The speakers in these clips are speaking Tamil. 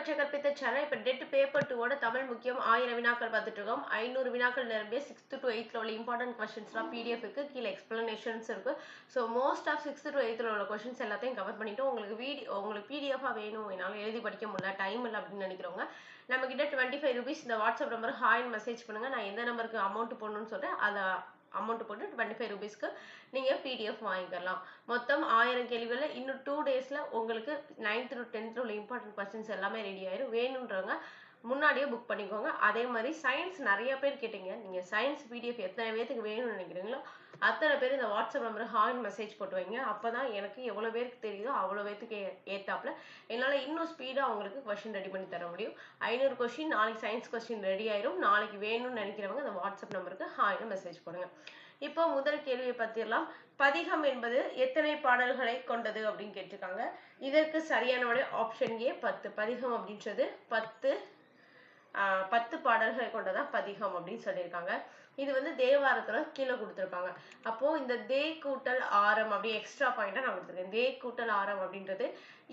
கற்ற கற்பித்த சேனல் இப்போ டெட் பேப்பர் டூவோட தமிழ் முக்கியம். ஆயிரம் வினாக்கள் பார்த்துட்டு இருக்கோம் ஐநூறு வினாக்கள் நிரம்பிய சிக்ஸ்த் டு எயித்தில் உள்ள இம்பார்ட்டன்ட் கொஸ்டின்ஸ்லாம் பிடிஎஃப்க்கு கீழே எக்ஸ்பிளனேஷன்ஸ் இருக்கு. So most of sixth to எயித்தில் உள்ள கொஸ்டின்ஸ் எல்லாத்தையும் கவர் பண்ணிட்டு உங்களுக்கு வீடியோ உங்களுக்கு பிடிஎஃபாக வேணும் என்னால் எழுதி படிக்க முடியல டைம் இல்லை அப்படின்னு நினைக்கிறவங்க நம்ம கிட்ட டுவெண்ட்டி ஃபைவ் ருபீஸ் இந்த வாட்ஸ்அப் நம்பர் ஹாய்னு மெசேஜ் பண்ணுங்கள் நான் எந்த நம்பருக்கு அமௌண்ட் போடணும்னு சொல்கிறேன் அதை அமௌண்ட் போட்டு டுவெண்ட்டி ஃபைவ் ருபீஸ்க்கு நீங்கள் பிடிஎஃப் வாங்கிக்கலாம். மொத்தம் ஆயிரம் கேள்விகளில் இன்னும் டூ டேஸில் உங்களுக்கு நைன்த் டு டென்த் உள்ள இம்பார்ட்டன்ட் கொஸ்டின்ஸ் எல்லாமே ரெடி ஆயிடும் வேணுன்றவங்க முன்னாடியே புக் பண்ணிக்கோங்க. அதே மாதிரி சயின்ஸ் நிறைய பேர் கேட்டீங்க. நீங்கள் சயின்ஸ் பிடிஎஃப் எத்தனை பேர்த்துக்கு வேணும்னு நினைக்கிறீங்களோ அத்தனை பேர் இந்த வாட்ஸ்அப் நம்பர் ஹாயின் மெசேஜ் போட்டு வைங்க. அப்போ தான் எனக்கு எவ்வளோ பேருக்கு தெரியுதோ அவ்வளோ பேருக்கு ஏற்றாப்புல என்னால் இன்னும் ஸ்பீடாக அவங்களுக்கு கொஷின் ரெடி பண்ணி தர முடியும். ஐநூறு கொஷின் நாளைக்கு சயின்ஸ் கொஸ்டின் ரெடி ஆயிரும். நாளைக்கு வேணும்னு நினைக்கிறவங்க அந்த வாட்ஸ்அப் நம்பருக்கு ஹாய்னு மெசேஜ் போடுங்க. இப்போ முதல் கேள்வியை பற்றிடலாம் பதிகம் என்பது எத்தனை பாடல்களை கொண்டது அப்படின்னு கேட்டிருக்காங்க. இதற்கு சரியான விடை ஆப்ஷன் ஏ பத்து. பதிகம் அப்படின்றது பத்து பத்து பாடல்களை கொண்டதா பதிகம் அப்படின்னு சொல்லியிருக்காங்க. இது வந்து தேவாரத்துல கீழே கொடுத்துருக்காங்க. அப்போ இந்த தே கூட்டல் ஆரம் அப்படி எக்ஸ்ட்ரா பாயிண்டா நான் கொடுத்துருக்கேன். தே கூட்டல் ஆரம் அப்படின்றது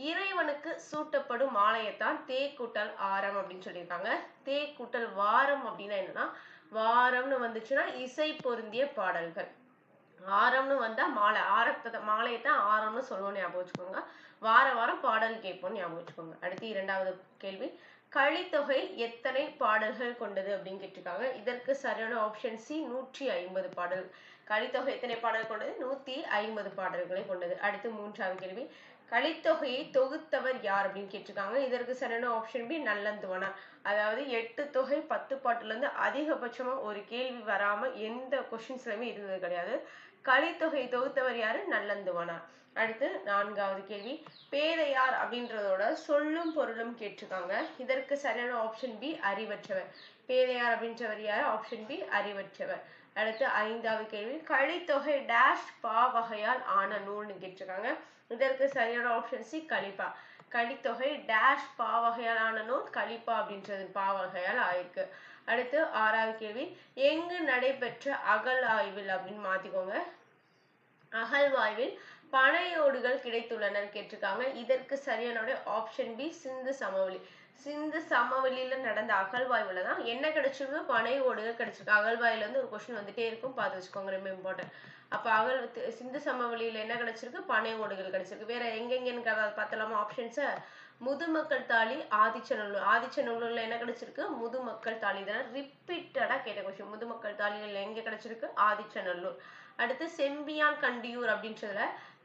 இறைவனுக்கு சூட்டப்படும் மாலையைத்தான் தே கூட்டல் ஆரம் அப்படின்னு சொல்லியிருக்காங்க. தே கூட்டல் வாரம் அப்படின்னா என்னன்னா வாரம்னு வந்துச்சுன்னா இசை பொருந்திய பாடல்கள். ஆரம்னு வந்தா மாலை ஆரத்தை மாலையத்தான் ஆரம்னு சொல்லுவோம் ஞாபகம் வச்சுக்கோங்க. வார வாரம் பாடல் கேட்போம் ஞாபகம் வச்சுக்கோங்க. அடுத்து இரண்டாவது கேள்வி. கலித்தொகை எத்தனை பாடல்கள் கொண்டது அப்படின்னு கேட்டிருக்காங்க. இதற்கு சரியான ஆப்ஷன் சி நூற்றி ஐம்பது பாடல். கலித்தொகை எத்தனை பாடல் கொண்டது? நூத்தி ஐம்பது பாடல்களை கொண்டது. அடுத்து மூன்றாவது கேள்வி. கலித்தொகையை தொகுத்தவர் யார் அப்படின்னு கேட்டிருக்காங்க. இதற்கு சரியான ஆப்ஷன் பி நல்லந்துவனா. அதாவது எட்டு தொகை பத்து பாட்டுல இருந்து அதிகபட்சமா ஒரு கேள்வி வராம எந்த கொஸ்டின்ஸ்லயுமே இருந்தது கிடையாது. கலித்தொகை தொகுத்தவர் யாரு? நல்லந்துவனார் அடுத்து நான்காவது கேள்வி. பேதையார் அப்படின்றதோட சொல்லும் பொருளும் கேட்டிருக்காங்க. இதற்கு சரியான ஆப்ஷன் பி அறிவற்றவர். பேதையார் அப்படின்றவர் யார்? ஆப்ஷன் பி அறிவற்றவர். அடுத்து ஐந்தாவது கேள்வி. கழித்தொகை டேஷ் பா வகையால் ஆன நூல்னு கேட்டிருக்காங்க. இதற்கு சரியான ஆப்ஷன் சி கழிப்பா கழித்தொகை டேஷ் பா வகையால் ஆன நூல் கழிப்பா அப்படின்றது பா வகையால் ஆயிருக்கு. அடுத்து ஆறாவது கேள்வி. எங்கு நடைபெற்ற அகல் ஆய்வில் அப்படின்னு மாத்திக்கோங்க. அகழ்வாய்வில் பனையோடுகள் கிடைத்துள்ளன கேட்டிருக்காங்க. இதற்கு சரியான ஆப்ஷன் பி சிந்து சமவெளி. சிந்து சமவெளியில நடந்த அகழ்வாய்வுல தான் என்ன கிடைச்சிருக்கு பனை ஓடுகள் கிடைச்சிருக்கு. அகழ்வாயில இருந்து ஒரு கொஸ்டின் வந்துட்டே இருக்கும். பார்த்து வச்சுக்கோங்க ரொம்ப இம்பார்ட்டன்ட் அப்ப அகல் சிந்து சமவெளியில என்ன கிடைச்சிருக்கு? பனை ஓடுகள் கிடைச்சிருக்கு. வேற எங்கெங்கன்னு பார்த்தலாமா ஆப்ஷன்ஸ் முதுமக்கள் தாலி ஆதிச்சநல்லூர். ஆதிச்சநல்லூர்ல என்ன கிடைச்சிருக்கு? முதுமக்கள் தாலி இதெல்லாம் ரிப்பீட்டடா கேட்ட கொஸ்டின் முதுமக்கள் தாலிகள் எங்க கிடைச்சிருக்கு? ஆதிச்சநல்லூர். அடுத்து செம்பியான் கண்டியூர் அப்படின்றதுல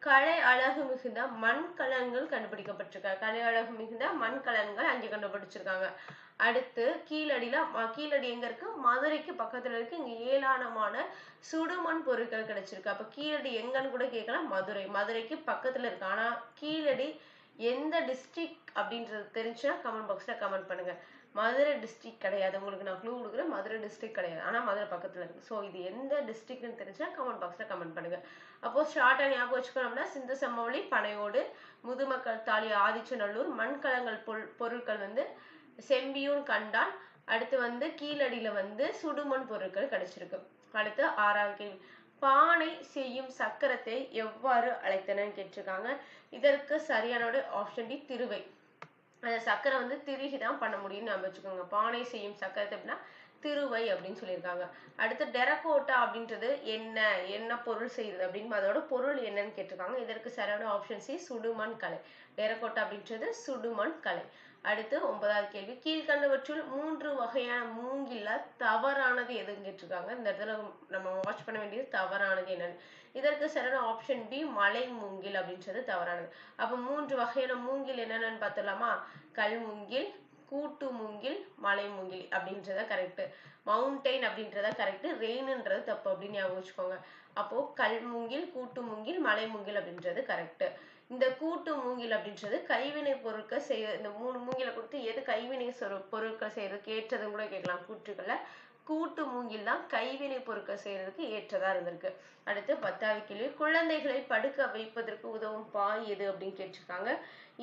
கலை அழகு மிகுந்த மண்கலன்கள் கண்டுபிடிக்கப்பட்டிருக்காங்க. கலை அழகு மிகுந்த மண்கலன்கள் அங்கே கண்டுபிடிச்சிருக்காங்க. அடுத்து கீழடியில கீழடி எங்க இருக்கு? மதுரைக்கு பக்கத்துல இருக்கு. இங்க ஏராளமான சுடுமண் பொருட்கள் கிடைச்சிருக்கு. அப்ப கீழடி எங்கன்னு கூட கேட்கலாம். மதுரை. மதுரைக்கு பக்கத்துல இருக்கு. ஆனா கீழடி எந்த டிஸ்ட்ரிக்ட் அப்படின்றது தெரிஞ்சுன்னா கமெண்ட் பாக்ஸ்ல கமெண்ட் பண்ணுங்க. மதுரை டிஸ்ட்ரிக்ட் கிடையாது. உங்களுக்கு நான் க்ளூ கொடுக்குறேன். மதுரை டிஸ்ட்ரிக்ட் கிடையாது. ஆனால் மதுரை பக்கத்தில் இருக்குது ஸோ இது எந்த டிஸ்ட்ரிக்ட்னு தெரிஞ்சுன்னா கமெண்ட் பாக்ஸில் கமெண்ட் பண்ணுங்கள் அப்போது ஷார்ட்டாக ஞாபகம் வச்சுக்கணும்னா சிந்து சமவெளி பனையோடு முதுமக்கள் தாலி ஆதிச்சநல்லூர் மண்கலங்கள் பொருள் பொருட்கள் வந்து செம்பியூன் கண்டான். அடுத்து வந்து கீழடியில் வந்து சுடுமண் பொருட்கள் கிடைச்சிருக்கு. அடுத்து ஆறாவது கேள்வி. பானை செய்யும் சக்கரத்தை எவ்வாறு அழைத்தனன்னு கேட்டிருக்காங்க. இதற்கு சரியான ஆப்ஷன் டி திருவை. அந்த சக்கரை வந்து திருகி தான் பண்ண முடியும்னு நம்ம வச்சுக்கோங்க. பானை செய்யும் சக்கரை எப்படின்னா திருவை அப்படின்னு சொல்லியிருக்காங்க. அடுத்து டெரக்கோட்டா அப்படின்றது என்ன என்ன பொருள் செய்யுது அப்படின்னு அதோட பொருள் என்னன்னு கேட்டிருக்காங்க. இதற்கு சரியான ஆப்ஷன் சி சுடுமண் கலை. டெரகோட்டா அப்படின்றது சுடுமண் கலை. அடுத்து ஒன்பதாவது கேள்வி. கீழ்கண்டவற்றுள் மூன்று வகையான மூங்கில்ல தவறானது எதுன்னு கேட்டிருக்காங்க. இந்த இடத்துல நம்ம வாட்ச் பண்ண வேண்டியது தவறானது என்னன்னு. இதற்கு சரியான ஆப்ஷன் பி மலை மூங்கில் அப்படின்றது தவறானது. அப்ப மூன்று வகையான மூங்கில் என்னென்னு பார்த்துடலாமா? கல் மூங்கில் கூட்டு மூங்கில் மலை மூங்கில் அப்படின்றத கரெக்டு மவுண்டைன் அப்படின்றத கரெக்டு ரெயின்ன்றது தப்பு அப்படின்னு ஞாபகம் வச்சுக்கோங்க. அப்போ கல் மூங்கில் கூட்டு மூங்கில் மலை மூங்கில் அப்படின்றது கரெக்டு இந்த கூட்டு மூங்கில் அப்படின்றது கைவினை பொருட்கள் செய்ய இந்த மூணு மூங்கில கொடுத்து எது கைவினை பொருட்கள் செய்யறதுக்கு ஏற்றதுன்னு கூட கேட்கலாம் கூற்றுக்களை கூட்டு மூங்கில் தான் கைவினை பொருட்கள் செய்யறதுக்கு ஏற்றதா இருந்திருக்கு. அடுத்து பத்தாவது கேள்வி குழந்தைகளை படுக்க வைப்பதற்கு உதவும் பாய் எது அப்படின்னு கேட்டிருக்காங்க.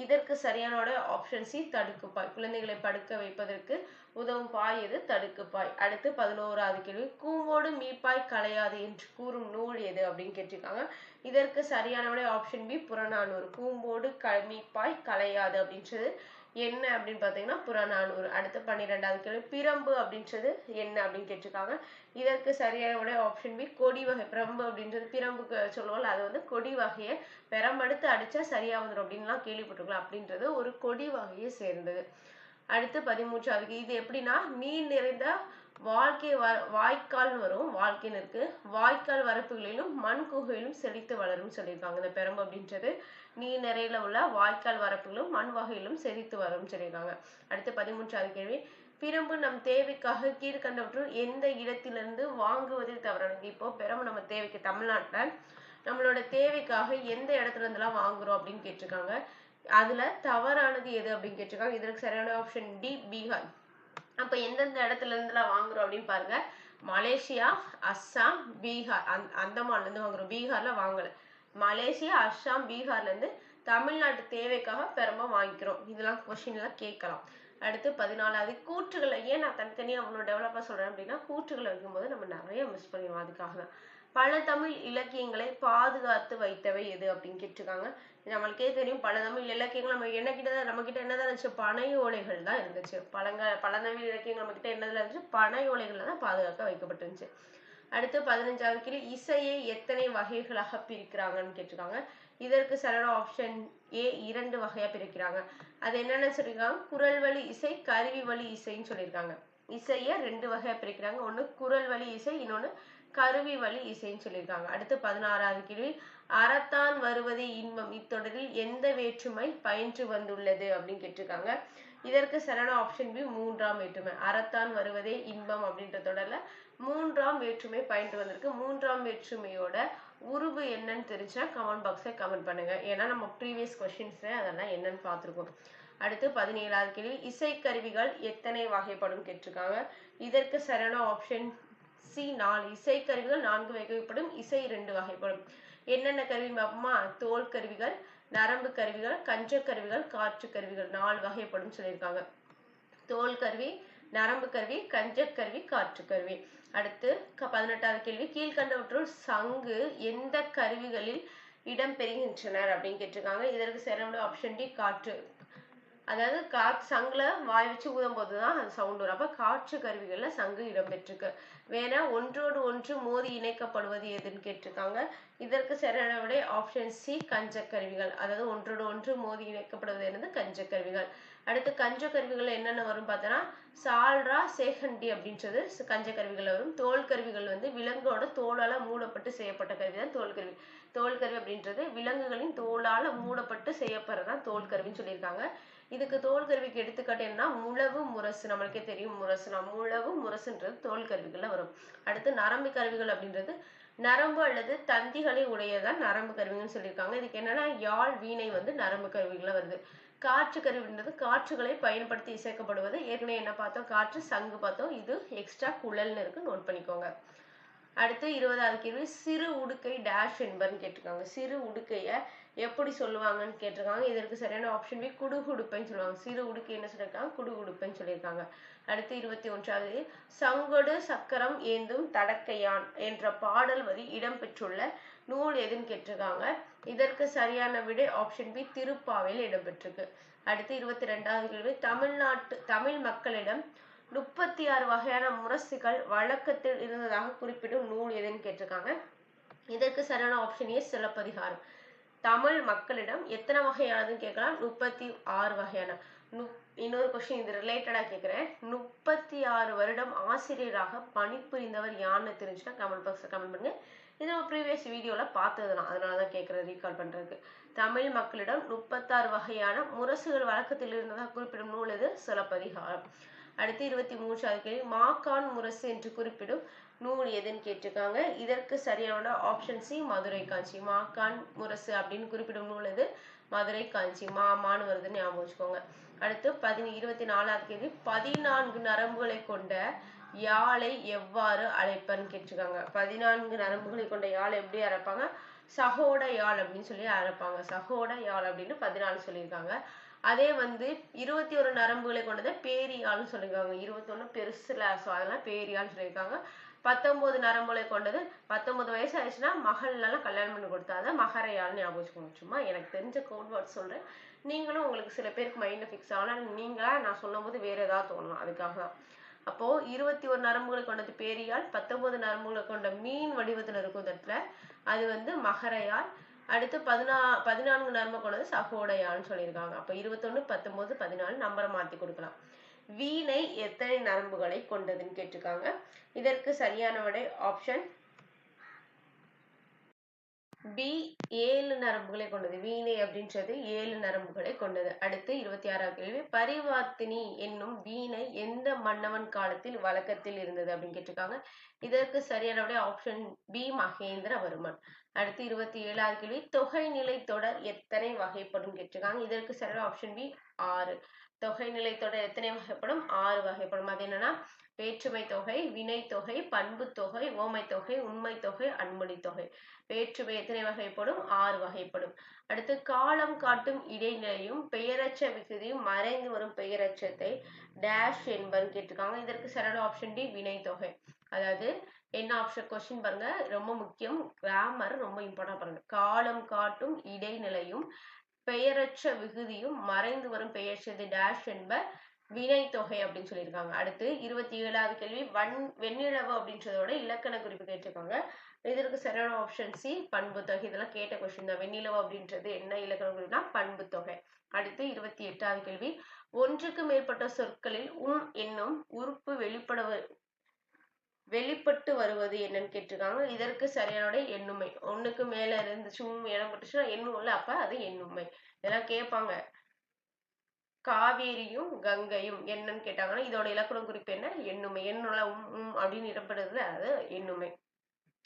இதற்கு சரியான ஆப்ஷன் சி தடுக்குப்பாய் குழந்தைகளை படுக்க வைப்பதற்கு உதவும் பாய் எது? தடுக்குப்பாய் அடுத்து பதினோராவது கேள்வி கூவோடு மீப்பாய் கலையாது என்று கூறும் நூல் எது அப்படின்னு கேட்டிருக்காங்க. இதற்கு சரியான ஆப்ஷன் பி புறநானூறு. கூம்போடு க மீப்பாய் கலையாது அப்படின்றது என்ன அப்படின்னு பார்த்தீங்கன்னா புறநானூறு அடுத்து பன்னிரெண்டாவது கேள்வி பிரம்பு அப்படின்றது என்ன அப்படின்னு கேட்டிருக்காங்க. இதற்கு சரியான விட ஆப்ஷன் பி கொடி வகை பிரம்பு அப்படின்றது பிரம்புக்கு சொல்லுவோம்ல அது வந்து கொடி வகையை பெரம்படுத்து அடிச்சா சரியா வந்துடும் அப்படின்லாம் கேள்விப்பட்டிருக்கலாம். அப்படின்றது ஒரு கொடி வகையை சேர்ந்தது. அடுத்து பதிமூன்றாவது இது எப்படின்னா நீர் நிறைந்த வாழ்க்கை வ வாய்க்கால்னு வரும் வாழ்க்கைன்னு இருக்கு. வாய்க்கால் வரப்புகளிலும் மண் குகையிலும் செழித்து வளரும் சொல்லியிருக்காங்க. இந்த பெரம்பு அப்படின்றது நீர் நிறையில உள்ள வாய்க்கால் வரப்புகளும் மண் வகையிலும் செழித்து வரும் சொல்லியிருக்காங்க. அடுத்து பதிமூன்றாவது கேள்வி. பிரம்பு நம் தேவைக்காக கீழ்கண்டவற்றுள் எந்த இடத்திலிருந்து வாங்குவதில் தவறானது இப்போ பிரம்பு நம்ம தேவைக்கு தமிழ்நாட்டுல நம்மளோட தேவைக்காக எந்த இடத்துல இருந்தெல்லாம் வாங்குறோம் அப்படின்னு கேட்டிருக்காங்க. அதுல தவறானது எது அப்படின்னு கேட்டிருக்காங்க. இதற்கு சரியான ஆப்ஷன் டி பீகார். அப்ப எந்தெந்த இடத்துல இருந்துலாம் வாங்குறோம் அப்படின்னு பாருங்க. மலேசியா அஸ்ஸாம் பீகார். அந் அந்தமான்ல இருந்து வாங்குறோம். பீகார்ல வாங்கலை. மலேசியா அஸ்ஸாம் பீகார்ல இருந்து தமிழ்நாட்டு தேவைக்காக பெரும்ப வாங்கிக்கிறோம். இதெல்லாம் கொஸ்டின் எல்லாம் கேட்கலாம். அடுத்து பதினாலாவது கூற்றுகளை ஏன் நான் தனித்தனியா அவ்வளோ டெவலப்பா சொல்றேன் அப்படின்னா கூற்றுகளை வைக்கும்போது நம்ம நிறைய மிஸ் பண்ணிடுவோம். அதுக்காக தான். பல தமிழ் இலக்கியங்களை பாதுகாத்து வைத்தவை எது அப்படின்னு கேட்டிருக்காங்க. நம்மளுக்கே தெரியும் பல தமிழ் இலக்கியங்கள் நம்ம என்ன கிட்ட நம்ம கிட்ட என்னதான் இருந்துச்சு? பனை ஓலைகள் தான் இருந்துச்சு. பழங்க பல தமிழ் இலக்கியங்கள் நம்ம கிட்ட என்னதுல இருந்துச்சு? பனை ஓலைகள் தான் பாதுகாக்க வைக்கப்பட்டிருந்துச்சு. அடுத்து பதினஞ்சாவது கேள்வி இசையை எத்தனை வகைகளாக பிரிக்கிறாங்கன்னு கேட்டிருக்காங்க. இதற்கு சரியான ஆப்ஷன் ஏ இரண்டு வகையா பிரிக்கிறாங்க. அது என்னென்னு சொல்லியிருக்காங்க. குரல் வழி இசை கருவி வழி இசைன்னு சொல்லியிருக்காங்க. இசைய ரெண்டு வகையா பிரிக்கிறாங்க. ஒண்ணு குரல் வழி இசை இன்னொன்னு கருவி வழி இசைன்னு சொல்லியிருக்காங்க. அடுத்து பதினாறாவது கேள்வி அறத்தான் வருவதே இன்பம். இத்தொடரில் எந்த வேற்றுமை பயின்று வந்துள்ளது அப்படின்னு கேட்டிருக்காங்க. இதற்கு சரியான ஆப்ஷன் பி மூன்றாம் வேற்றுமை அறத்தான் வருவதே இன்பம் அப்படின்ற தொடர்ல மூன்றாம் வேற்றுமை பயின்று வந்திருக்கு. மூன்றாம் வேற்றுமையோட உருவு என்னன்னு தெரிஞ்சா கமெண்ட் பாக்ஸை கமெண்ட் பண்ணுங்க. ஏன்னா நம்ம ப்ரீவியஸ் கொஸ்டின்ஸ்ல அதெல்லாம் என்னன்னு பார்த்துருக்கோம். அடுத்து பதினேழாவது கேள்வி. இசைக்கருவிகள் எத்தனை வகைப்படும் கேட்டிருக்காங்க. இதற்கு சரியான ஆப்ஷன் சி நாலு. இசைக்கருவிகள் நான்கு வகைப்படும். இசை ரெண்டு வகைப்படும். என்னென்ன கருவி? பார்ப்போமா தோல் கருவிகள் நரம்பு கருவிகள் கஞ்ச கருவிகள் காற்று கருவிகள். நாலு வகைப்படும் சொல்லியிருக்காங்க. தோல் கருவி நரம்பு கருவி கஞ்ச கருவி காற்று கருவி. அடுத்து பதினெட்டாவது கேள்வி. கீழ்கண்டவற்றுள் சங்கு எந்த கருவிகளில் இடம் பெறுகின்றனர் அப்படின்னு கேட்டிருக்காங்க. இதற்கு சரியான ஆப்ஷன் டி காற்று. அதாவது காற்று சங்குல வாய் வச்சு ஊதும் போதுதான் அது சவுண்ட் வரும். அப்ப காற்று கருவிகள்ல சங்கு இடம்பெற்றிருக்கு. வேற ஒன்றோடு ஒன்று மோதி இணைக்கப்படுவது எதுன்னு கேட்டிருக்காங்க. இதற்கு சரியான ஆப்ஷன் சி கஞ்ச கருவிகள். அதாவது ஒன்றோடு ஒன்று மோதி இணைக்கப்படுவது என்னது? கஞ்ச கருவிகள். அடுத்து கஞ்ச கருவிகள் என்னென்ன வரும் பார்த்தோன்னா சால்ரா சேகண்டி அப்படின்றது கஞ்ச கருவிகள் வரும். தோல் கருவிகள் வந்து விலங்கோட தோலால் மூடப்பட்டு செய்யப்பட்ட கருவி தான் தோல் கருவி. தோல் கருவி அப்படின்றது விலங்குகளின் தோலால் மூடப்பட்டு செய்யப்படுறதான் தோல் கருவின்னு சொல்லியிருக்காங்க. இதுக்கு தோல் கருவிக்கு எடுத்துக்காட்டு என்ன முழவு முரசு நம்மளுக்கே தெரியும் முரசுனா முழவு முரசுன்றது தோல் கருவிகளில் வரும். அடுத்து நரம்பு கருவிகள் அப்படின்றது நரம்பு அல்லது தந்திகளை உடையதான் நரம்பு கருவிகள்னு சொல்லியிருக்காங்க. இதுக்கு என்னன்னா யாழ் வீணை வந்து நரம்பு கருவிகளில் வருது. காற்று கருவின்றது காற்றுகளை பயன்படுத்தி இசைக்கப்படுவது. ஏற்கனவே என்ன பார்த்தோம்? காற்று சங்கு பார்த்தோம். இது எக்ஸ்ட்ரா குழல்னு இருக்கு. நோட் பண்ணிக்கோங்க. அடுத்து இருபதாவது கேள்வி. சிறு உடுக்கை டேஷ் என்பர்னு கேட்டிருக்காங்க. சிறு உடுக்கைய எப்படி சொல்லுவாங்கன்னு கேட்டிருக்காங்க. இதற்கு சரியான ஆப்ஷன் பி குடுகுடுப்பைன்னு சொல்லுவாங்க. சிறு உடுக்கை என்ன சொல்லியிருக்காங்க? குடுகுடுப்பைன்னு சொல்லியிருக்காங்க. அடுத்து இருபத்தி ஒன்றாவது. சங்கொடு சக்கரம் ஏந்தும் தடக்கையான் என்ற பாடல் வரி இடம்பெற்றுள்ள நூல் எதுன்னு கேட்டிருக்காங்க. இதற்கு சரியான விடை ஆப்ஷன் பி திருப்பாவையில் இடம்பெற்றிருக்கு. அடுத்து இருபத்தி ரெண்டாவது கேள்வி. தமிழ்நாட்டு தமிழ் மக்களிடம் முப்பத்தி ஆறு வகையான முரசுகள் வழக்கத்தில் இருந்ததாக குறிப்பிடும் நூல் எதுன்னு கேட்டிருக்காங்க. இதற்கு சரியான ஆப்ஷன் ஏ சிலப்பதிகாரம். தமிழ் மக்களிடம் எத்தனை வகையானதுன்னு கேட்கலாம். முப்பத்தி ஆறு வகையான இன்னொரு கொஸ்டின் இது ரிலேட்டடா கேட்குறேன். முப்பத்தி ஆறு வருடம் ஆசிரியராக பணிபுரிந்தவர் யாருன்னு தெரிஞ்சுன்னா கமெண்ட் பாக்ஸ்ல கமெண்ட் பண்ணுங்க. இது நம்ம ப்ரீவியஸ் வீடியோவில் பார்த்தது தான் அதனால தான் கேட்குறேன் ரீகால் பண்றதுக்கு. தமிழ் மக்களிடம் முப்பத்தாறு வகையான முரசுகள் வழக்கத்தில் இருந்ததாக குறிப்பிடும் நூல் இது சிலப்பதிகாரம். அடுத்து இருபத்தி மூன்றாவது கேள்வி மாகான் முரசு என்று குறிப்பிடும் நூல் எதுன்னு கேட்டிருக்காங்க. இதற்கு சரியான ஆப்ஷன் சி மதுரை காஞ்சி. மாகான் முரசு அப்படின்னு குறிப்பிடும் நூல் எது மதுரை காஞ்சி. மாமான்னு வருதுன்னு ஞாபகம் வச்சுக்கோங்க. அடுத்து பதினி இருபத்தி நாலாவது கேள்வி பதினான்கு நரம்புகளை கொண்ட யாழை எவ்வாறு அழைப்பன்னு கேட்டிருக்காங்க. பதினான்கு நரம்புகளை கொண்ட யாழை எப்படி அரைப்பாங்க? சகோட யாழ் அப்படின்னு சொல்லி அரைப்பாங்க. சகோட யாழ் அப்படின்னு பதினாலு சொல்லியிருக்காங்க. அதே வந்து இருபத்தி ஒரு நரம்புகளை கொண்டதை பேரியாள்னு சொல்லியிருக்காங்க. இருபத்தொன்னு பெருசுல ஸோ அதெல்லாம் பேரியாள்னு சொல்லியிருக்காங்க. பத்தொன்பது நரம்புகளை கொண்டது பத்தொன்பது வயசு ஆயிடுச்சுன்னா மகள்லாம் கல்யாணம் பண்ணி கொடுத்தாத மகரையாள்னு ஞாபகம் வச்சுக்கோங்க. சும்மா எனக்கு தெரிஞ்ச கோட் வேர்ட் சொல்றேன். நீங்களும் உங்களுக்கு சில பேருக்கு மைண்ட் ஃபிக்ஸ் ஆகலாம் நீங்களா நான் சொல்லும் போது வேற ஏதாவது தோணும் அதுக்காக தான் அப்போ இருபத்தி ஒரு நரம்புகளை கொண்டது பேரியால் பத்தொன்பது நரம்புகளை கொண்ட மீன் வடிவத்துல இருக்கும் இடத்துல அது வந்து மகரையால் அடுத்து பதினா பதினான்கு நரம்பு கொண்டது சகோடையான்னு சொல்லியிருக்காங்க. அப்போ இருபத்தொன்னு பத்தொன்பது பதினாலு நம்பரை மாத்தி கொடுக்கலாம். வீணை எத்தனை நரம்புகளை கொண்டதுன்னு கேட்டிருக்காங்க. இதற்கு சரியான விடை ஆப்ஷன் பி ஏழு நரம்புகளை கொண்டது. வீணை அப்படின்றது ஏழு நரம்புகளை கொண்டது. அடுத்து இருபத்தி ஆறாவது கேள்வி. பரிவார்த்தினி என்னும் வீணை எந்த மன்னவன் காலத்தில் வழக்கத்தில் இருந்தது அப்படின்னு கேட்டிருக்காங்க. இதற்கு சரியான ஆப்ஷன் பி மகேந்திரவர்மன் அடுத்து இருபத்தி ஏழாவது கேள்வி தொகை நிலை தொடர் எத்தனை வகைப்படும் கேட்டிருக்காங்க. இதற்கு சரியான ஆப்ஷன் பி ஆறு. தொகை நிலை தொடர் எத்தனை வகைப்படும்? ஆறு வகைப்படும். அது என்னன்னா வேற்றுமை தொகை வினைத்தொகை பண்பு தொகை ஓமை தொகை உண்மை தொகை அன்மொழி தொகை. வேற்றுமை எத்தனை வகைப்படும்? ஆறு வகைப்படும். அடுத்து காலம் காட்டும் இடைநிலையும் பெயரச்ச விகுதியும் மறைந்து வரும் பெயரச்சத்தை டேஷ் என்பது கேட்டிருக்காங்க. இதற்கு சரியான ஆப்ஷன் டி வினைத்தொகை அதாவது என்ன ஆப்ஷன் கொஸ்டின் பாருங்க. ரொம்ப முக்கியம். கிராமர் ரொம்ப இம்பார்ட்டன்ட் பாருங்க. காலம் காட்டும் இடைநிலையும் பெயரச்ச விகுதியும் மறைந்து வரும் பெயர்ச்சது டேஷ் என்ப வினை தொகை அப்படின்னு சொல்லியிருக்காங்க. அடுத்து இருபத்தி ஏழாவது கேள்வி வன் வெண்ணிலவு அப்படின்றதோட இலக்கண குறிப்பு கேட்டிருக்காங்க. இதற்கு சரியான ஆப்ஷன் சி பண்பு தொகை. இதெல்லாம் கேட்ட கொஸ்டின் தான். வெண்ணிலவு அப்படின்றது என்ன இலக்கண குறிப்புனா பண்பு தொகை. அடுத்து இருபத்தி எட்டாவது கேள்வி ஒன்றுக்கு மேற்பட்ட சொற்களில் உம் என்னும் உறுப்பு வெளிப்பட வெளிப்பட்டு வருவது என்னன்னு கேட்டிருக்காங்க. இதற்கு சரியான எண்ணுமை. ஒண்ணுக்கு மேல இருந்துச்சு உம் இடம் பட்டுச்சுன்னா எண்ணும்ல அப்ப அது எண்ணுமை. இதெல்லாம் கேட்பாங்க. காவேரியும் கங்கையும் என்னன்னு கேட்டாங்கன்னா இதோட இலக்கணம் குறிப்பு என்ன? எண்ணுமை. எண்ணுல உம் உம் அப்படின்னு இடப்படுறது அது எண்ணுமை.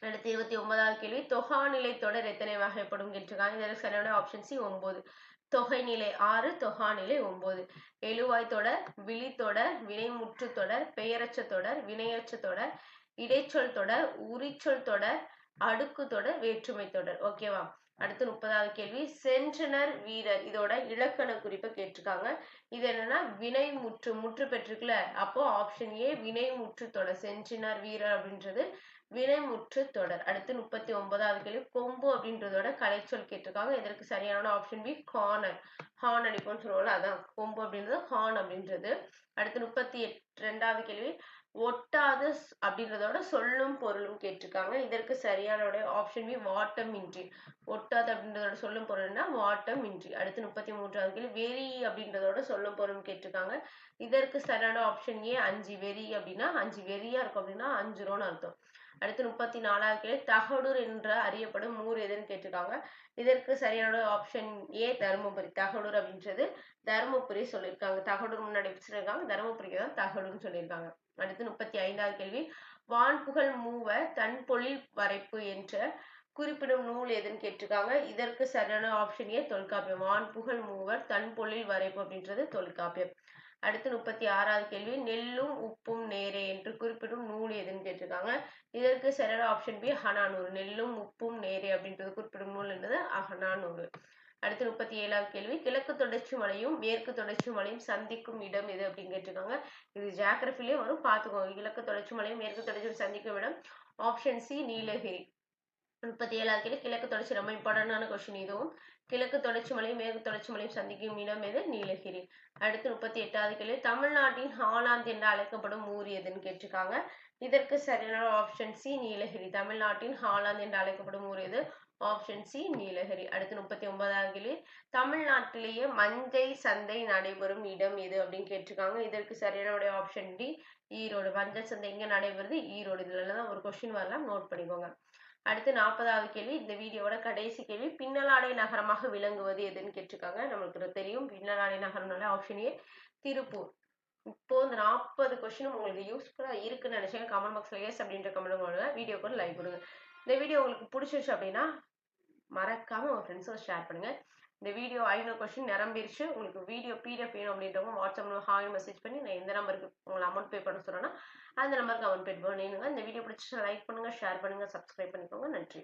அடுத்து இருபத்தி ஒன்பதாவது கேள்வி. தொகாநிலை தொடர் எத்தனை வகைப்படும் கேட்டிருக்காங்க இதற்கு சரியான ஆப்ஷன் சி ஒன்பது. தொகைநிலை ஆறு தொகாநிலை ஒன்பது. எழுவாய் தொடர் விழி தொடர் வினைமுற்று தொடர் பெயரச்ச தொடர் வினையச்ச தொடர் இடைச்சொல் தொடர் உரிச்சொல் தொடர் அடுக்கு தொடர் வேற்றுமை தொடர். ஓகேவா அடுத்து முப்பதாவது கேள்வி. சென்றனர் வீரர். இதோட இலக்கண குறிப்பை கேட்டிருக்காங்க. இது என்னன்னா வினை முற்று முற்று பெற்றிருக்குல்ல? அப்போ ஆப்ஷன் ஏ வினை முற்று தொடர். சென்றினர் வீரர் அப்படின்றது வினை முற்று தொடர். அடுத்து முப்பத்தி ஒன்பதாவது கேள்வி. கொம்பு அப்படின்றதோட கலைச்சொல் கேட்டிருக்காங்க. இதற்கு சரியான ஆப்ஷன் பி ஹார்னர் ஹார்ன் அடிப்போம்னு சொல்லுவோம்ல அதான். கொம்பு அப்படின்றது ஹார்ன் அப்படின்றது. அடுத்து முப்பத்தி எட் ரெண்டாவது கேள்வி. ஒட்டாத அப்படின்றதோட சொல்லும் பொருளும் கேட்டிருக்காங்க. இதற்கு சரியான ஆப்ஷன் பி வாட்டம் இன்றி ஒட்டாது அப்படின்றதோட சொல்லும் பொருள்னா வாட்டம் இன்றி அடுத்து முப்பத்தி மூன்றாவது கேள்வி. வெறி அப்படின்றதோட சொல்லும் பொருளும் கேட்டிருக்காங்க. இதற்கு சரியான ஆப்ஷன் ஏ அஞ்சு வெறி அப்படின்னா அஞ்சு வெறியா இருக்கும் அப்படின்னா அஞ்சு ரூபான்னு அர்த்தம். அடுத்து முப்பத்தி நாலாவது கேள்வி தகடூர் என்று அறியப்படும் ஊர் எதுன்னு கேட்டிருக்காங்க. இதற்கு சரியான ஆப்ஷன் ஏ தருமபுரி. தகடூர் அப்படின்றது தருமபுரி சொல்லியிருக்காங்க. தகடூர் முன்னாடி வச்சிருக்காங்க. தருமபுரிக்கு தான் தகடூர்னு சொல்லியிருக்காங்க. அடுத்து முப்பத்தி ஐந்தாவது கேள்வி வான்புகழ் மூவ தன் பொழில் வரைப்பு என்ற குறிப்பிடும் நூல் எதுன்னு கேட்டிருக்காங்க. இதற்கு சரியான ஆப்ஷன் ஏ தொல்காப்பியம். வான்புகழ் மூவர் தன் பொழில் வரைப்பு அப்படின்றது தொல்காப்பியம். அடுத்து முப்பத்தி ஆறாவது கேள்வி நெல்லும் உப்பும் நேரே என்று குறிப்பிடும் நூல் எதுன்னு கேட்டிருக்காங்க. இதற்கு சரியான ஆப்ஷன் பி அகநானூறு நெல்லும் உப்பும் நேரே அப்படின்றது குறிப்பிடும் நூல் என்பது அகநானூறு அடுத்து முப்பத்தி ஏழாவது கேள்வி கிழக்கு தொடர்ச்சி மலையும் மேற்கு தொடர்ச்சி மலையும் சந்திக்கும் இடம் எது அப்படின்னு கேட்டிருக்காங்க. இது ஜியாகிரபிலே வரும். பார்த்துக்கோங்க. கிழக்கு தொடர்ச்சி மலையும் மேற்கு தொடர்ச்சி சந்திக்கும் இடம். Option C Nilgiri. முப்பத்தி ஏழாவது கேள்வி கிழக்கு தொடர்ச்சி ரொம்ப இம்பார்ட்டன்டான கொஸ்டின் இதுவும். கிழக்கு தொடர்ச்சி மலையும் மேற்கு தொடர்ச்சி மலையும் சந்திக்கும் இடம் எது? நீலகிரி. அடுத்து முப்பத்தி எட்டாவது கேள்வி. தமிழ்நாட்டின் ஹாலாந்து என்று அழைக்கப்படும் ஊர் எதுன்னு கேட்டிருக்காங்க. இதற்கு சரியான ஆப்ஷன் சி நீலகிரி. தமிழ்நாட்டின் ஹாலாந்து என்று அழைக்கப்படும் ஊர் எது? Option C Nilgiri. அடுத்து முப்பத்தி ஒன்பதாம் கேள்வி. தமிழ்நாட்டிலேயே மஞ்சை சந்தை நடைபெறும் இடம் எது அப்படின்னு கேட்டிருக்காங்க. இதற்கு சரியான ஆப்ஷன் டி ஈரோடு. மஞ்சள் சந்தை எங்க நடைபெறுது? ஈரோடு. இதுல தான் ஒரு கொஸ்டின் வரலாம். நோட் பண்ணிக்கோங்க. அடுத்து நாற்பதாவது கேள்வி இந்த வீடியோவோட கடைசி கேள்வி பின்னலாடை நகரமாக விளங்குவது எதுன்னு கேட்டிருக்காங்க. நம்மளுக்கு தெரியும். பின்னலாடை நகரம்னால ஆப்ஷன் ஏ திருப்பூர். இப்போ இந்த நாற்பது கொஸ்டினும் உங்களுக்கு யூஸ்ஃபுல்லாக இருக்குன்னு நினைச்சேன் கமெண்ட் பாக்ஸ்ல எஸ் அப்படின்ற கமெண்ட் பண்ணுங்க வீடியோக்கு ஒரு லைக் கொடுங்க. இந்த வீடியோ உங்களுக்கு பிடிச்சிருச்சு அப்படின்னா மறக்காம உங்க ஃப்ரெண்ட்ஸோட ஷேர் பண்ணுங்க. இந்த வீடியோ ஐநூறு கொஸ்டின் நிரம்பிடுச்சு உங்களுக்கு வீடியோ பிடிஎஃப் வேணும் அப்படின்றவங்க வாட்ஸ்அப்ல ஹாய் மெசேஜ் பண்ணி நான் எந்த நம்பருக்கு உங்களை அமௌண்ட் பே பண்ண சொன்னேன்னா அந்த நம்பருக்கு அமௌண்ட் பே பண்ணிடுங்க இந்த வீடியோ பிடிச்சி லைக் பண்ணுங்க ஷேர் பண்ணுங்க சப்ஸ்கிரைப் பண்ணிக்கோங்க. நன்றி.